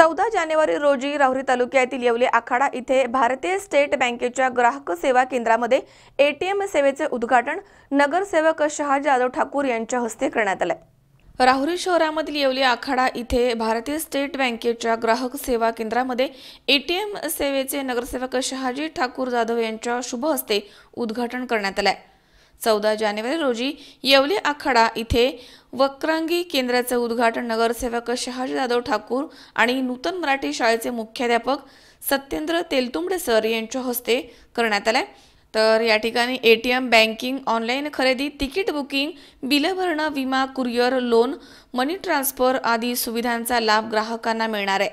चौदा जानेवारी रोजी राहुरी तालुक्यातील येवले आखाडा इथे भारतीय स्टेट बँकेच्या ग्राहक सेवा केंद्रामध्ये एटीएम सेवेचे उद्घाटन नगरसेवक शहा जाधव ठाकूर यांच्या हस्ते करण्यात आले. राहुरी शहरामधील येवले आखाडा इथे भारतीय स्टेट बँकेच्या ग्राहक सेवा केंद्रामध्ये एटीएम सेवेचे नगरसेवक शहाजी ठाकूर जाधव यांच्या शुभ हस्ते उद्घाटन करण्यात आले चौदा जानेवारी रोजी येवली आखाडा इथे वक्रांगी केंद्राचे उद्घाटन नगरसेवक शहाजी जाधव ठाकूर आणि नूतन मराठी शाळेचे मुख्याध्यापक सत्येंद्र तेलतुंबडे सर यांच्या हस्ते करण्यात आले. तर या ठिकाणी A T M banking online खरेदी तिकीट बुकिंग बिलं भरणं विमा कुरिअर लोन मनी ट्रान्सफर आदी सुविधांचा लाभ ग्राहकांना मिळणार आहे.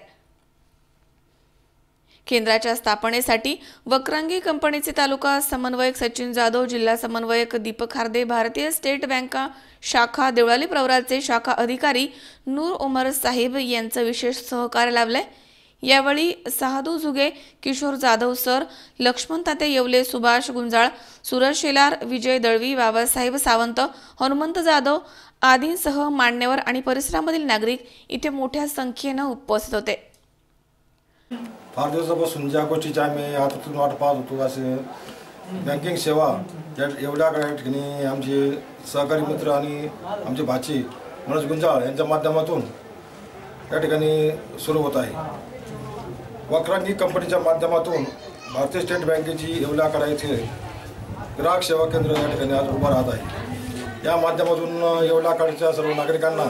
केंद्राच्या स्थापनेसाठी वक्रांगी कंपनीचे तालुका समन्वयक सचिन जाधव जिल्हा समन्वयक दीपक हार्दे भारतीय स्टेट बँका शाखा देवळाली प्रवराचे शाखा अधिकारी नूर उमर साहेब यांचं विशेष सहकार्य लाभलंय. यावेळी सहादू झुगे किशोर जाधव सर लक्ष्मण ताते येवले सुभाष गुंजाळ सुरज शेलार विजय दळवी बाबासाहेब सावंत हनुमंत जाधव आदींसह मान्यवर आणि परिसरामधील नागरिक इथे मोठ्या संख्येनं उपस्थित होते. फार दिवसापासून ज्या गोष्टीची आम्ही हातातून वाट पाहत होतो असे बँकिंग सेवा या एवढ्या काही ठिकाणी आमचे सहकारी मित्र आणि आमचे भाची मनोज गुंजाळ यांच्या माध्यमातून या ठिकाणी सुरू होत आहे. वक्रांगी कंपनीच्या माध्यमातून भारतीय स्टेट बँकेची येवल्याकडा येथे ग्राहक सेवा केंद्र या ठिकाणी आज उभं राहत आहे. या माध्यमातून येवल्याकडच्या सर्व नागरिकांना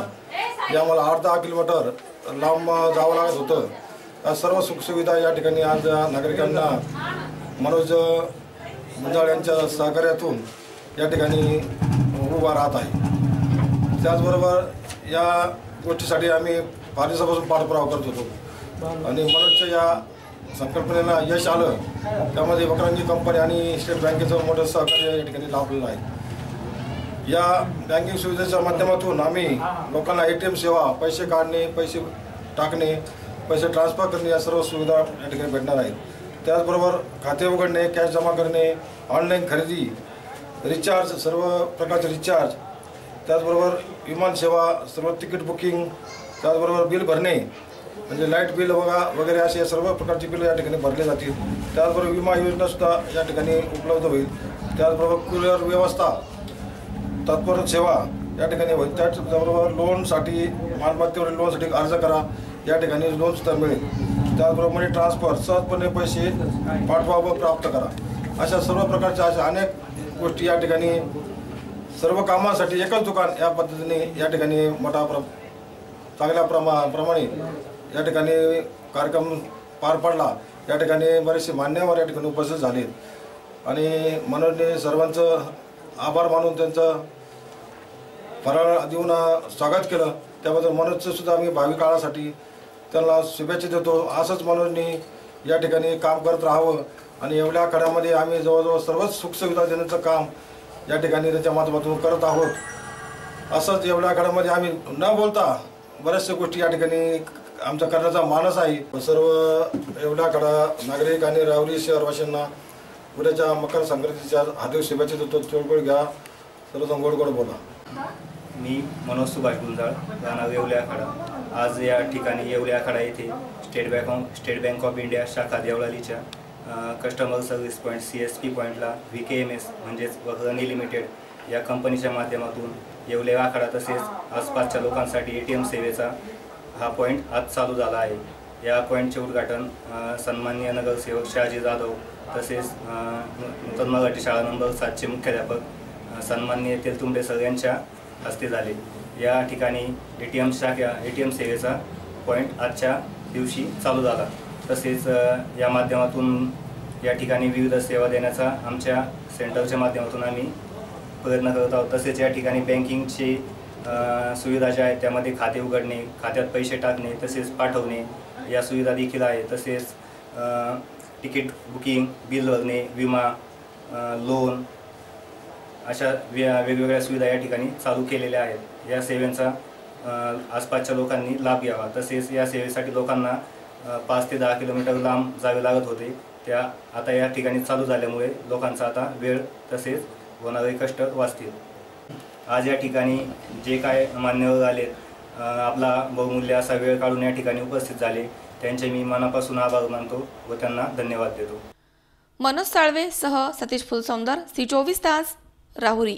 जे आम्हाला आठ दहा किलोमीटर लांब जावं लागत होतं. सर्व सुखसुविधा या ठिकाणी आज नागरिकांना मनोज मुंजाळ यांच्या सहकार्यातून या ठिकाणी उभा राहत आहे. त्याचबरोबर या गोष्टीसाठी आम्ही फार दिवसापासून पाठपुरावा करत होतो. आणि मनोजच्या या संकल्पनेला यश आलं त्यामध्ये वक्रांजी कंपनी आणि स्टेट बँकेचं मोठं सहकार्य या ठिकाणी लाभलेलं आहे. या बँकिंग सुविधेच्या माध्यमातून आम्ही लोकांना ए टी एम सेवा पैसे काढणे पैसे टाकणे पैसे ट्रान्सफर करणे या सर्व सुविधा या ठिकाणी भेटणार आहेत. त्याचबरोबर खाते उघडणे कॅश जमा करणे ऑनलाईन खरेदी रिचार्ज सर्व प्रकारचे रिचार्ज त्याचबरोबर विमान सेवा सर्व तिकीट बुकिंग त्याचबरोबर बिल भरणे म्हणजे लाइट बिल वगा वगैरे असे सर्व प्रकारचे बिल या ठिकाणी भरले जातील. त्याचबरोबर विमा योजनासुद्धा या ठिकाणी उपलब्ध होईल. त्याचबरोबर कुरिअर व्यवस्था तत्पर सेवा या ठिकाणी होईल. त्याचबरोबर लोनसाठी मालमत्तेवरील लोनसाठी अर्ज करा. या ठिकाणी लोनसुद्धा मिळेल. त्याचबरोबर मनी ट्रान्सफर सहजपणे पैसे पाठवा व प्राप्त करा. अशा सर्व प्रकारच्या अशा अनेक गोष्टी या ठिकाणी सर्व कामासाठी एकच दुकान या पद्धतीने या ठिकाणी मोठा प्र चांगल्या प्रमा प्रमाणे या ठिकाणी कार्यक्रम पार पडला. या ठिकाणी बरेचसे मान्यवर या ठिकाणी उपस्थित झालेत आणि मनोजने सर्वांचं आभार मानून त्यांचं फराळ देऊन स्वागत केलं. त्याबद्दल मनोजचं सुद्धा आम्ही भावी काळासाठी त्यांना शुभेच्छा देतो. असंच मनोजनी या ठिकाणी काम करत राहावं आणि एवढ्या काळामध्ये आम्ही जवळजवळ सर्वच सुखसुविधा देण्याचं काम या ठिकाणी त्याच्या माध्यमातून करत आहोत. असंच एवढ्या काळामध्ये आम्ही न बोलता बऱ्याचशा गोष्टी या ठिकाणी आमचा करण्याचा मानस आहे. सर्व एवढ्या काळा नागरिक आणि रावरी शहरवासीयांना उद्याच्या मकर संक्रांतीच्या हार्दिक शुभेच्छा देतो. चोळगोळ घ्या. सर्वजण गोड गोड बोला. मी मनोज सुभाष गुंजाळ राहणार येवले आखाडा आज या ठिकाणी येवले आखाडा येथे State Bank of State Bank of India शाखा देवळालीच्या customer service point C S P पॉईंटला व्ही के एम एस म्हणजेच वक्रणी लिमिटेड या कंपनीच्या माध्यमातून येवले आखाडा तसेच आसपासच्या लोकांसाठी ए टी एम सेवेचा हा पॉईंट आज चालू झाला आहे. या पॉईंटचे उद्घाटन सन्माननीय नगरसेवक शहाजी जाधव तसेच नूतन मराठी शाळा नंबर सातचे मुख्याध्यापक अ, सन्माननीय तेलतुंबडे सर यांच्या हस्ते झाले. या ठिकाणी ए टी एम शाखा ए टी एम सेवेचा पॉईंट आजच्या दिवशी चालू झाला. तसेच या माध्यमातून या ठिकाणी विविध सेवा देण्याचा आमच्या सेंटरच्या माध्यमातून आम्ही प्रयत्न करत आहोत. तसेच या ठिकाणी बँकिंगची सुविधा ज्या आहेत त्यामध्ये खाते उघडणे खात्यात पैसे टाकणे तसेच पाठवणे या सुविधा देखील आहे तसेच तिकीट बुकिंग बिल भरणे विमा लोन अशा वे वेगवेगळ्या सुविधा या ठिकाणी चालू केलेल्या आहेत. या सेवेचा आसपासच्या लोकांनी लाभ घ्यावा. तसेच या सेवेसाठी लोकांना पाच ते दहा किलोमीटर लांब जावे लागत होते. त्या आता या ठिकाणी चालू झाल्यामुळे लोकांचा आता वेळ तसेच होणारे कष्ट वाचतील. आज या ठिकाणी जे काय मान्यवर आले आपला बहुमूल्य असा वेळ काढून या ठिकाणी उपस्थित झाले त्यांचे मी मनापासून आभार मानतो व त्यांना धन्यवाद देतो. मनोज साळवे सह सतीश फुलसौंदर सी चोवीस तास राहुरी.